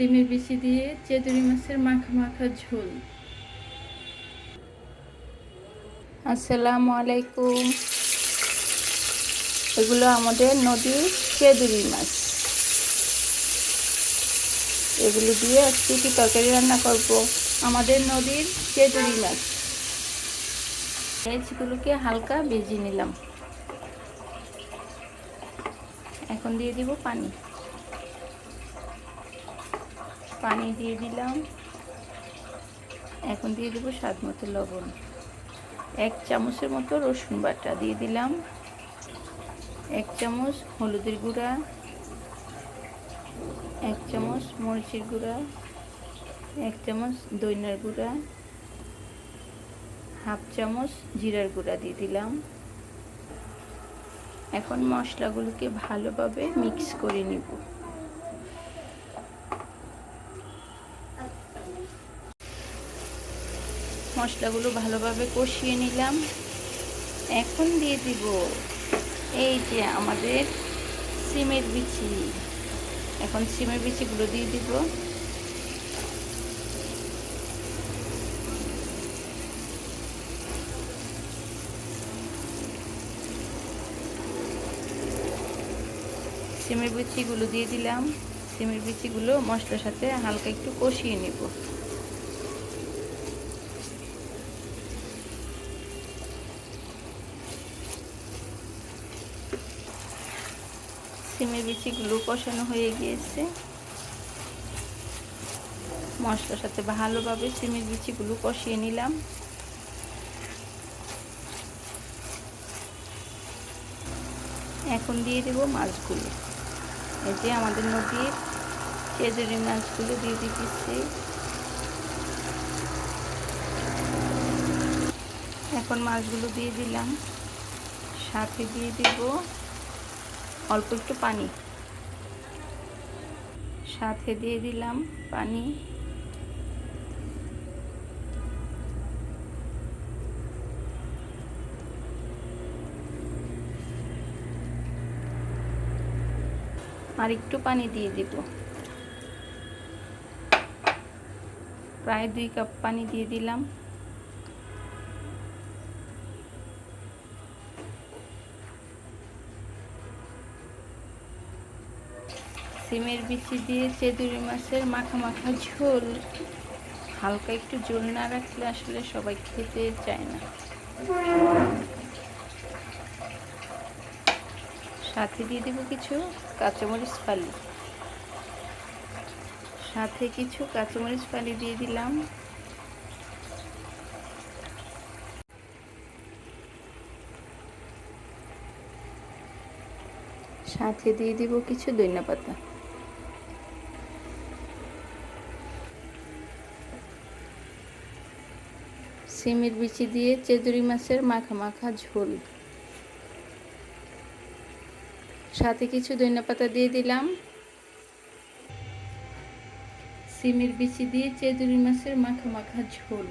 সিমের বিচি দিয়ে চেদুরি মাছের মাখা মাখা ঝোল। আসসালামু আলাইকুম। এগুলো আমাদের নদীর চেদুরি মাছ। এগুলো দিয়ে আজকে কি তরকারি রান্না করব। আমাদের নদীর চেদুরি মাছ। মাছগুলোকে হালকা ভেজে নিলাম। এখন দিয়ে দিব পানি। পানি দিয়ে দিলাম। এখন দিয়ে দেবো স্বাদ মতো লবণ। এক চামচের মতো রসুন বাটা দিয়ে দিলাম। এক চামচ হলুদের গুঁড়া। এক চামচ মরিচের গুঁড়া। এক চামচ দইনার গুঁড়া। হাফ চামচ জিরার গুঁড়া দিয়ে দিলাম। এখন মশলাগুলোকে ভালোভাবে মিক্স করে নিব। মশলাগুলো ভালোভাবে কষিয়ে নিলাম। এখন দিয়ে দিব এই যে আমাদের সিমের বিচি। এখন সিমের বিচিগুলো দিয়ে দিব। সিমের বিচিগুলো দিয়ে দিলাম। সিমের বিচিগুলো মশলার সাথে হালকা একটু কষিয়ে নেব। সিমের বিচিগুলো কষানো হয়ে গিয়েছে। মশলার সাথে ভালোভাবে সিমের বিচিগুলো কষিয়ে নিলাম। এখন দিয়ে দেব মাছগুলো। এই যে আমাদের নদীর চেজুরি মাছগুলো দিয়ে দিতেছি। এখন মাছগুলো দিয়ে দিলাম। সাথে দিয়ে দিব অল্প একটু পানি। সাথে দিয়ে দিলাম পানি। আর একটু পানি দিয়ে দিব। প্রায় দুই কাপ পানি দিয়ে দিলাম। সিমের বিচি দিয়ে চেদুরি মাছের মাখা মাখা ঝোল। হালকা একটু ঝোল না রাখলে আসলে সবাই খেতে চায় না। সাথে দিয়ে দেবো কিছু কাঁচামরিচ ফালি। সাথে কিছু কাঁচামরিচ ফালি দিয়ে দিলাম। সাথে দিয়ে দিব কিছু দইনা পাতা সিমের বিচি দিয়ে চেদুরি মাছের মাখা মাখা ঝোল। সাথে কিছু ধনিয়া পাতা দিয়ে দিলাম। সিমের বিচি দিয়ে চেদুরি মাছের মাখা মাখা ঝোল।